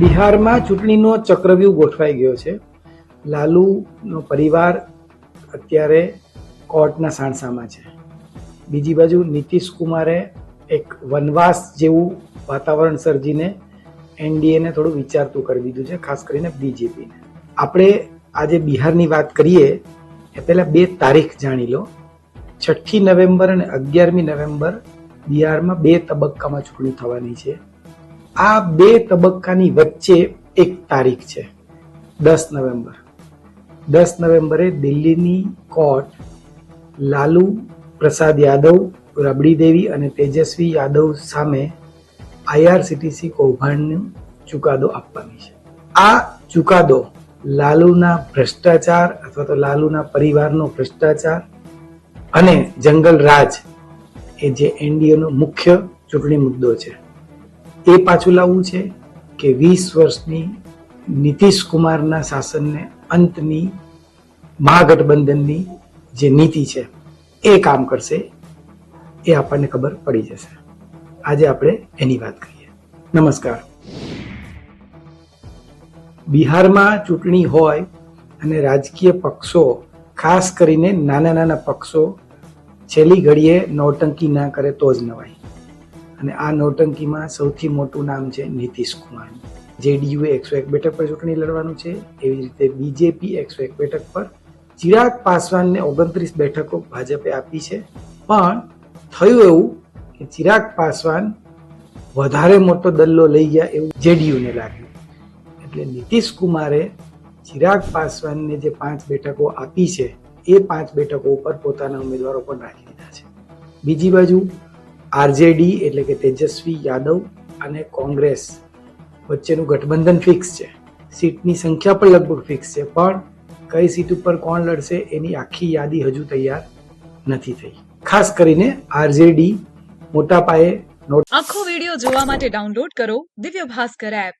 બિહારમાં ચૂંટણીનો ચક્રવ્યૂહ ગોઠવાઈ ગયો છે. લાલુનો પરિવાર અત્યારે કોર્ટના સાણસામાં છે. બીજી બાજુ નીતિશ કુમારે એક વનવાસ જેવું વાતાવરણ સર્જીને એનડીએને થોડું વિચારતું કરી દીધું છે, ખાસ કરીને બીજેપીને. આપણે આજે બિહારની વાત કરીએ એ પહેલાં બે તારીખ જાણી લો. છઠ્ઠી નવેમ્બર અને અગિયારમી નવેમ્બર બિહારમાં બે તબક્કામાં ચૂંટણી થવાની છે. આ બે તબક્કાની વચ્ચે એક તારીખ છે, દસ નવેમ્બર. દસ નવેમ્બરે દિલ્હીની કોર્ટ લાલુ પ્રસાદ યાદવ, રબડી દેવી અને તેજસ્વી યાદવ સામે આઈઆરસીટીસી કૌભાંડનો ચુકાદો આપવાની છે. આ ચુકાદો લાલુના ભ્રષ્ટાચાર અથવા તો લાલુના પરિવારનો ભ્રષ્ટાચાર અને જંગલ રાજ એ જે એનડીએનો મુખ્ય ચૂંટણી મુદ્દો છે. એ પાછું લાવવું છે કે વીસ વર્ષની નીતિશ કુમારના શાસનને અંતની મહાગઠબંધનની જે નીતિ છે એ કામ કરશે, એ આપણને ખબર પડી જશે. આજે આપણે એની વાત કરીએ. નમસ્કાર. બિહારમાં ચૂંટણી હોય અને રાજકીય પક્ષો, ખાસ કરીને નાના નાના પક્ષો, છેલ્લી ઘડીએ નોટંકી ના કરે તો જ નવાય અને આ નૌટંકીમાં સૌથી મોટું નામ છે નીતિશ કુમાર. જેડીયુએ એકસો એક બેઠક પર ચૂંટણી લડવાનું છે. એવી રીતે બીજેપી એકસો એક બેઠક પર ચિરાગ પાસવાનને ઓગણત્રીસ બેઠકો ભાજપે આપી છે. પણ થયું એવું કે ચિરાગ પાસવાન વધારે મોટો દલ્લો લઈ ગયા એવું જેડીયુને લાગ્યું. એટલે નીતિશ કુમારે ચિરાગ પાસવાનને જે પાંચ બેઠકો આપી છે, એ પાંચ બેઠકો ઉપર પોતાના ઉમેદવારો પણ રાખી દીધા છે. બીજી બાજુ આરજેડી એટલે કે તેજસ્વી યાદવ અને કોંગ્રેસ વચ્ચેનું ગઠબંધન ફિક્સ છે. સીટની સંખ્યા પણ લગભગ ફિક્સ છે, પણ કઈ સીટ ઉપર કોણ લડશે એની આખી યાદી હજુ તૈયાર નથી થઈ. ખાસ કરીને આરજેડી મોટા પાયે આખો વિડિયો જોવા માટે ડાઉનલોડ કરો દિવ્ય ભાસ્કર એપ